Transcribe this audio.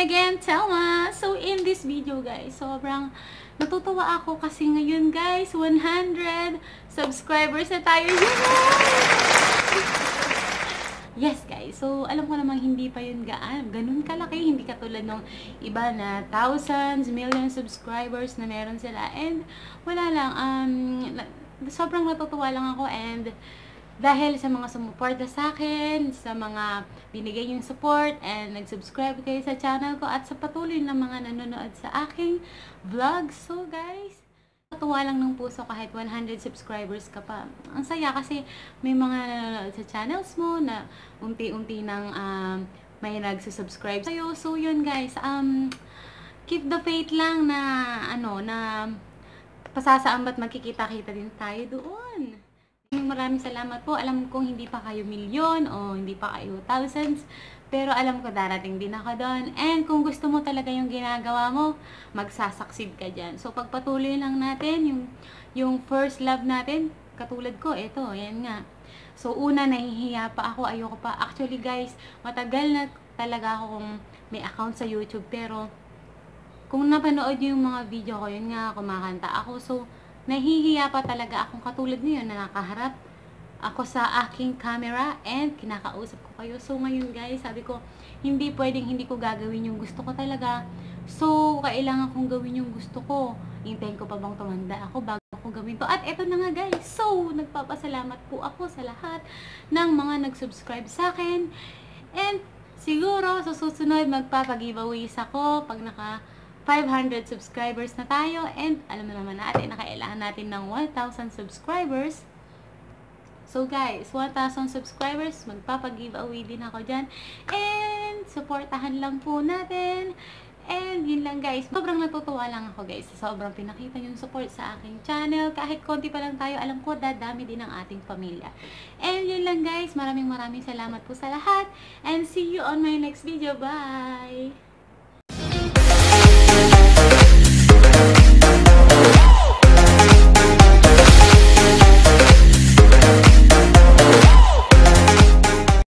Telma! So, in this video guys, sobrang natutuwa ako kasi ngayon guys, 100 subscribers na tayo. Yes guys, so alam ko namang hindi pa yun gaan, ganun kalaki, hindi katulad ng iba na thousands, millions subscribers na meron sila. And wala lang, um, sobrang natutuwa lang ako and dahil sa mga sumuporta sa akin, sa mga binigay yung support and nag-subscribe kayo sa channel ko at sa patuloy na mga nanonood sa aking vlog. So guys, Natuwa lang ng puso kahit 100 subscribers ka pa. Ang saya kasi may mga nanonood sa channels mo na unti-unti nang um, may nagsusubscribe sa'yo. So yun guys, um, keep the faith lang na ano, na pasasaan ba't magkikita-kita din tayo doon. Maraming salamat po. Alam kong hindi pa kayo milyon o hindi pa kayo thousands. Pero alam ko darating din ako doon. And kung gusto mo talaga yung ginagawa mo, magsasaksid ka dyan. So pagpatuloy lang natin yung, yung first love natin, katulad ko, eto, yan nga. So una, nahihiya pa ako, ayoko pa. Actually guys, matagal na talaga akong may account sa YouTube. Pero kung napanood yung mga video ko, yun nga, kumakanta ako. So, nahihiya pa talaga akong katulad niyo na nakaharap ako sa aking camera and kinakausap ko kayo. So, ngayon guys, sabi ko, hindi pwedeng hindi ko gagawin yung gusto ko talaga. So, kailangan kong gawin yung gusto ko. Hintayin ko pa bang tumanda ako bago ko gawin to. At eto na nga guys. So, nagpapasalamat po ako sa lahat ng mga nag-subscribe sa akin. And, siguro, sa susunod, magpapag-giveaways ako pag naka 500 subscribers na tayo. And, alam naman natin, nakailangan natin ng 1,000 subscribers. So guys, 1,000 subscribers, magpapag-giveaway din ako dyan. And, supportahan lang po natin. And, yun lang guys. Sobrang natutuwa lang ako guys. Sobrang pinakita yung support sa aking channel. Kahit konti pa lang tayo, alam ko, dadami din ang ating pamilya. And, yun lang guys. Maraming maraming salamat po sa lahat. And, see you on my next video. Bye!